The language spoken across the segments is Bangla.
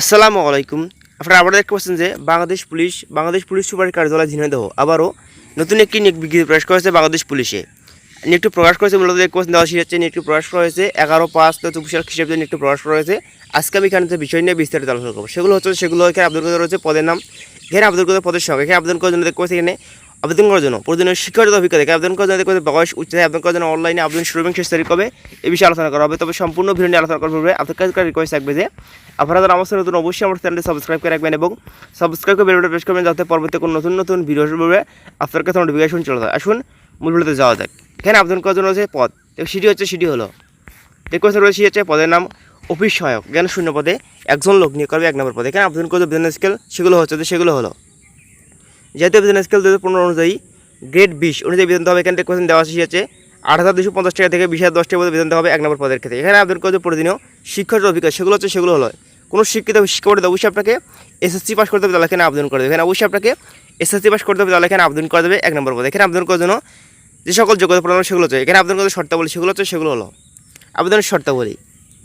আসসালামু আলাইকুম। আপনারা আবার দেখতে পাচ্ছেন যে বাংলাদেশ পুলিশ বাংলাদেশ পুলিশ সুপারের কার্যালয় ঝিনাইদহ আবারও নতুন একটি নিয়োগ বিজ্ঞপ্তি প্রকাশ করেছে বাংলাদেশ পুলিশে। নিয়োগটি প্রকাশ করেছে মূলত দেখতে পাচ্ছেন দেওয়া হচ্ছে নিয়োগটি প্রকাশ করা হয়েছে এগারো, পাঁচ তো চব্বিশ সাল খ্রিস্টাব্দে নিয়োগটি প্রকাশ করা হয়েছে। আজকে আমি এখানে বিষয় নিয়ে বিস্তারিত আলোচনা করব, সেগুলো হচ্ছে সেগুলো এখানে আবেদন করতে রয়েছে পদের নাম, এখানে আবেদন করতে পদের সঙ্গে এখানে আবেদন করার জন্য দেখতে পাচ্ছি এখানে আবেদন করার জন্য প্রয়োজনীয় শিক্ষাগত অভিজ্ঞতা আবেদন করার জন্য দেখতে বয়স, উচ্চতায় আবেদন করার জন্য অনলাইনে আবেদন শুরু এবং শেষ তারিখ হবে এই বিষয়ে আলোচনা করা হবে। তবে সম্পূর্ণ ভিডিও নিয়ে আলোচনা করা হবে আপনার কাছে রিকোয়েস্ট থাকবে যে আপনারা যারা আমার নতুন, অবশ্যই আমার চ্যানেলটি সাবস্ক্রাইব করে রাখবেন এবং সাবস্ক্রাইব করে বেলটা প্রেস করবেন যাতে পরবর্তী কোনো নতুন নতুন ভিডিও আসবে আপনার কাছে নোটিফিকেশন চলে যায়। আসুন, মূল ভিডিওতে যাওয়া যাক। এখানে আবেদন করার জন্য হচ্ছে পদ। সিটি হচ্ছে সিটি হলো। রিকোয়েস্ট রয়েছে হচ্ছে পদের নাম অফিস সহায়ক। জ্ঞান শূন্য পদে একজন লোক নিয়োগ করবে, এক নম্বর পদে। এখানে আবেদন করতে বিধান স্কেল সেগুলো হচ্ছে সেগুলো হলো। যেহেতু বিধান স্কেল দু হাজার পনেরো অনুযায়ী গ্রেড বিশ অনুযায়ী বেতন হবে, এখানে কোয়েশন দেওয়া হচ্ছে আট হাজার দুশো পঞ্চাশ টাকা থেকে বিশ হাজার দশ টাকা মধ্যে বেতন হবে, এক নম্বর পদের ক্ষেত্রে। এখানে আবেদন করতে প্রতিদিনও শিক্ষার অভিজ্ঞতা, সেগুলো হচ্ছে, সেগুলো হলো। কোনো শিক্ষিত শিক্ষাবোর্ডে অবশ্যই আপনাকে এসএসসি পাস করতে হবে, তাহলে এখানে আবেদন করে দেবে। এখানে অবশ্যই আপনাকে এসএসসি পাস করতে হবে, তাহলে এখানে আবেদন করে দেবে এক নম্বর পদে। এখানে আবেদন করার জন্য যে সকল যোগ্যতা প্রদান সেগুলো হচ্ছে, এখানে আবেদন করতে শর্তাবলী সেগুলো হচ্ছে, সেগুলো হলো আবেদনের শর্তাবলী।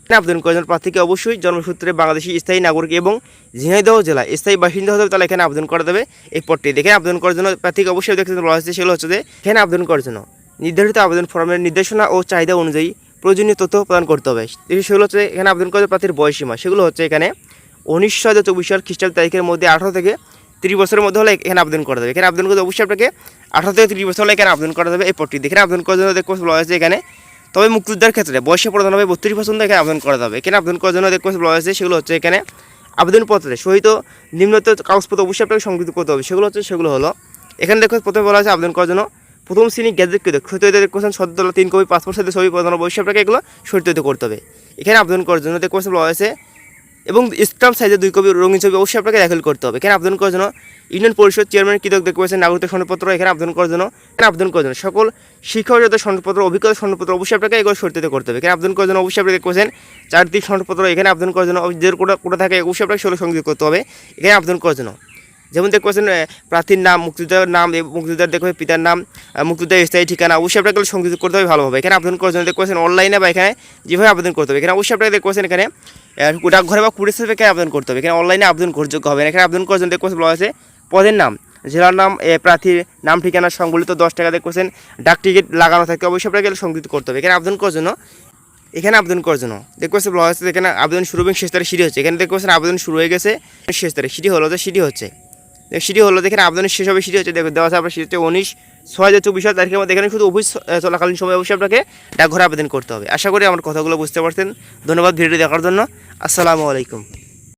এখানে আবেদন করার জন্য প্রার্থীকে অবশ্যই জন্মসূত্রে বাংলাদেশি স্থায়ী নাগরিক এবং ঝিনাইদহ জেলা স্থায়ী বাসিন্দা হতে হবে, তাহলে এখানে আবেদন করা দেবে এই পদটি। দেখে আবেদন করার জন্য প্রার্থীকে অবশ্যই দেখতে বলা সেগুলো হচ্ছে যে এখানে আবেদন করার জন্য নির্ধারিত আবেদন ফর্মের নির্দেশনা ও চাহিদা অনুযায়ী প্রয়োজনীয় তথ্য প্রদান করতে হবে। সেগুলো হচ্ছে এখানে আবেদন করার প্রার্থীর বয়সীমা সেগুলো হচ্ছে এখানে উনিশশো হাজার চব্বিশ সাল খ্রিস্টাব্দ তারিখের মধ্যে আঠারো থেকে তিরিশ বছরের মধ্যে হলে এখানে আবেদন করা যাবে। এখানে আবেদন করতে অবশ্যই আপনাকে আঠারো থেকে তিরিশ বছর হলে এখানে আবেদন করা যাবে এই পদটি এখানে আবেদন করার জন্য দেখতে বলা হয়েছে এখানে, তবে মুক্তিযোদ্ধার ক্ষেত্রে বয়সে প্রধান হবে বত্রিশ পর্যন্ত এখানে আবেদন করা যাবে। এখানে আবেদন করার জন্য দেখতে বলা হয়েছে সেগুলো হচ্ছে এখানে আবেদনপত্রে সহিত নিম্নত কাগজপত্র অবশ্যই আপনাকে সংযুক্ত করতে হবে। সেগুলো হচ্ছে, সেগুলো হলো। এখানে দেখো প্রথমে বলা হয়েছে আবেদন করার জন্য প্রথম শ্রেণি গ্যাজেটকৃত সত্যিতে দেখছেন সদ্য তিন কপি পাসপোর্ট সাথে ছবি প্রধান অবশ্যই আপনাকে এগুলো সত্যিতে করতে হবে। এখানে আবেদন করার জন্য দেখতে বলা হয়েছে, এবং স্ট্যাম্প সাইজে দুই কপি রঙিন ছবি অবশ্যই আপনাকে দাখিল করতে হবে। এখানে আবেদন করার জন্য ইউনিয়ন পরিষদ চেয়ারম্যান দেখতে পাচ্ছেন নাগরিক সনদপত্র এখানে আবেদন করার জন্য, এখানে আবেদন করার জন্য সকল শিক্ষকগত সনদপত্র অভিজ্ঞতা সনদপত্র অবশ্যই আপনাকে এগুলো সরিতে করতে হবে। এখানে আবেদন করার জন্য অবশ্যই আপনি দেখতে পাচ্ছেন চারটি সনদপত্র এখানে আবেদন করার জন্য, যে কোটা কোটা থাকে, অবশ্যই আপনাকে সেগুলো সংযুক্ত করতে হবে। এখানে আবেদন করার জন্য যেমন দেখতে পাচ্ছেন প্রার্থীর নাম, মুক্তিযোদ্ধার নাম মুক্তিযোদ্ধার দেখবে পিতার নাম মুক্তিযোদ্ধার স্থায়ী ঠিকানা আপনাকে এগুলো সংযুক্ত করতে হবে ভালোভাবে। এখানে আবেদন করার জন্য দেখতে পাচ্ছেন, অনলাইনে বা এখানে যেভাবে আবেদন করতে হবে। এখানে অবশ্যই আপনাকে দেখতে পাচ্ছেন, এখানে ডাকঘরে বা কুড়ি সাথে এখানে আবেদন করতে হবে। এখানে অনলাইনে আবেদন যোগ্য হবে এখানে আবেদন করার জন্য দেখতে পাচ্ছেন, বলা হয়েছে, পদের নাম, জেলার নাম প্রার্থীর নাম, ঠিকানা, সংবলিত দশ টাকা দেখছেন ডাক টিকিট লাগানো থাকে, অবশ্যই এগুলো সংযুক্ত করতে হবে। এখানে আবেদন করার জন্য, এখানে আবেদন করার জন্য দেখতে হয়েছে, এখানে আবেদন শুরু এবং শেষ তারিখ সিঁড়ি হচ্ছে। এখানে দেখতে পাচ্ছেন, আবেদন শুরু হয়ে গেছে, শেষ তারিখ সিঁড়ি হলো যে সিঁড়ি হচ্ছে। সিঁড়ি হলো, দেখেন আবেদনের শেষ হবে সেটি হচ্ছে, দেখো, দেওয়া আছে আপনার সেটি হচ্ছে উনিশ, ছয় হাজার চব্বিশ হাজার তারিখের মধ্যে এখানে শুধু অফিস চলাকালীন সময় অবশ্যই আপনাকে ডাকঘরে আবেদন করতে হবে। আশা করি আমার কথাগুলো বুঝতে পারছেন। ধন্যবাদ ভিডিওটি দেখার জন্য। আসসালামু আলাইকুম।